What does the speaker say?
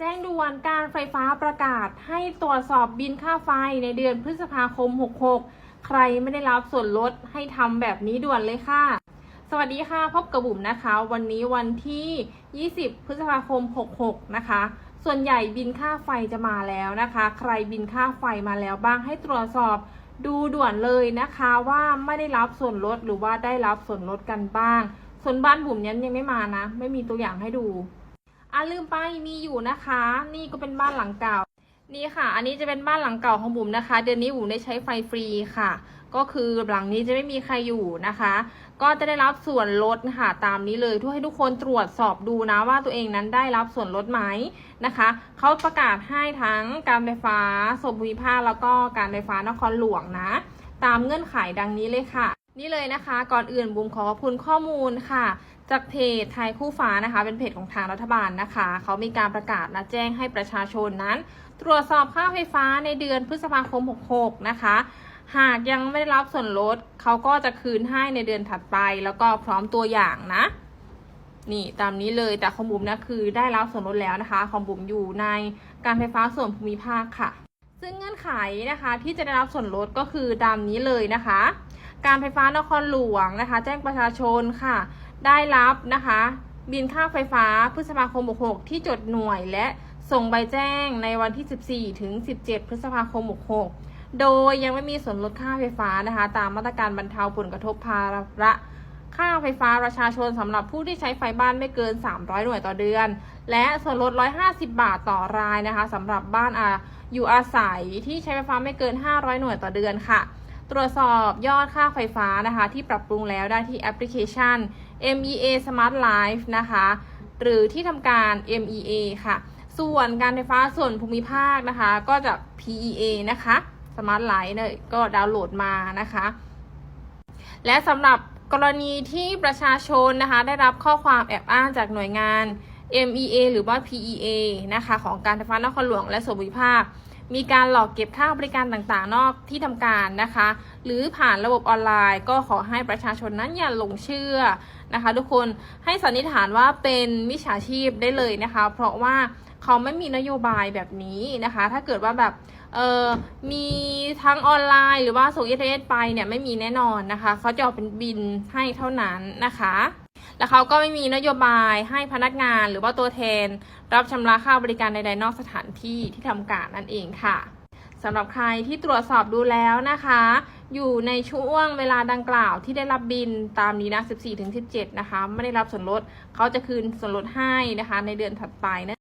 แจ้งด่วนการไฟฟ้าประกาศให้ตรวจสอบบินค่าไฟในเดือนพฤษภาคม 66 ใครไม่ได้รับส่วนลดให้ทำแบบนี้ด่วนเลยค่ะ สวัสดีค่ะพบกับบุ๋มนะคะ วันนี้วันที่ 20 พฤษภาคม 66 นะคะ ส่วนใหญ่บินค่าไฟจะมาแล้วนะคะ ใครบินค่าไฟมาแล้วบ้างให้ตรวจสอบดูด่วนเลยนะคะว่าไม่ได้รับส่วนลดหรือว่าได้รับส่วนลดกันบ้าง ส่วนบ้านบุ๋มนั้นยังไม่มานะ ไม่มีตัวอย่างให้ดู อะลืมไปมีอยู่นะคะ นี่ก็เป็นบ้านหลังเก่า นี่ค่ะ อันนี้จะเป็นบ้านหลังเก่าของบุ๋มนะคะ เดือนนี้บุ๋มได้ใช้ไฟฟรีค่ะ ก็คือหลังนี้จะไม่มีใครอยู่นะคะ ก็จะได้รับส่วนลดค่ะตามนี้เลยทุกให้ทุกคนตรวจสอบดูนะว่าตัวเองนั้นได้รับส่วนลดไหมนะคะเขาประกาศให้ทั้งการไฟฟ้าส่วนภูมิภาคแล้วก็การไฟฟ้านครหลวงนะ ตามเงื่อนไขดังนี้เลยค่ะ นี่เลยนะคะ ก่อนอื่นบุมขอขอบคุณข้อมูลค่ะ จากเพจไทยคู่ฟ้านะคะ เป็นเพจของทางรัฐบาลนะคะ เขามีการประกาศและแจ้งให้ประชาชนนั้น ตรวจสอบค่าไฟฟ้าในเดือนพฤษภาคม 66 นะคะ หากยังไม่ได้รับส่วนลดเขาก็จะคืนให้ในเดือนถัดไป แล้วก็พร้อมตัวอย่างนะนี่ตามนี้เลยแต่ของบุ๋มนะคือได้รับส่วนลดแล้วนะคะ ของบุ๋มอยู่ในการไฟฟ้าส่วนภูมิภาคค่ะ ซึ่งเงื่อนไขนะคะที่จะได้รับส่วนลดก็คือตามนี้เลยนะคะ การไฟฟ้านครหลวงนะคะ แจ้งประชาชนค่ะ ได้รับนะคะ บินค่าไฟฟ้าพฤษภาคม 66 ที่จดหน่วยและส่งใบแจ้งในวันที่ 14 ถึง 17 พฤษภาคม 66 โดยยังไม่มีส่วนลดค่าไฟฟ้านะคะ ตามมาตรการบรรเทาผลกระทบภาระค่าไฟฟ้าประชาชนสำหรับผู้ที่ใช้ไฟบ้านไม่เกิน 300 หน่วยต่อเดือน และส่วนลด 150 บาทต่อรายนะคะสำหรับบ้านอาอยู่อาศัยที่ใช้ไฟฟ้าไม่เกิน 500 หน่วยต่อเดือนค่ะ ตรวจสอบยอดค่าไฟฟ้านะคะ ที่ปรับปรุงแล้วได้ที่แอปพลิเคชัน MEA Smart Life นะคะ หรือที่ทำการ MEA ค่ะ ส่วนการไฟฟ้าส่วนภูมิภาคนะคะ ก็จะ PEA นะคะ Smart Life เนี่ยก็ดาวน์โหลดมานะคะ และสำหรับกรณีที่ประชาชนนะคะ ได้รับข้อความแอบอ้างจากหน่วยงาน MEA หรือว่า PEA นะคะ ของการไฟฟ้านครหลวงและส่วนภูมิภาค มีการหลอกเก็บค่าบริการต่างๆ นอกที่ทำการนะคะ หรือผ่านระบบออนไลน์ก็ขอให้ประชาชนนั้นอย่าหลงเชื่อนะคะ ทุกคนให้สันนิษฐานว่าเป็นมิจฉาชีพได้เลยนะคะ เพราะว่าเขาไม่มีนโยบายแบบนี้นะคะ ถ้าเกิดว่าแบบเออมีทั้งออนไลน์หรือว่าส่งอินเทอร์เน็ตไปเนี่ยไม่มีแน่นอนนะคะ เขาจะออกเป็นบินให้เท่านั้นนะคะ แล้วเขาก็ไม่มีนโยบายให้พนักงานหรือว่าตัวแทน รับชำระค่าบริการใดๆนอกสถานที่ที่ทำการนั่นเองค่ะสำหรับใครที่ตรวจสอบดูแล้วนะคะ อยู่ในช่วงเวลาดังกล่าวที่ได้รับบินตามนี้นะ 14-17 นะคะ ไม่ได้รับส่วนลด เขาจะคืนส่วนลดให้นะคะ ในเดือนถัดไปนะ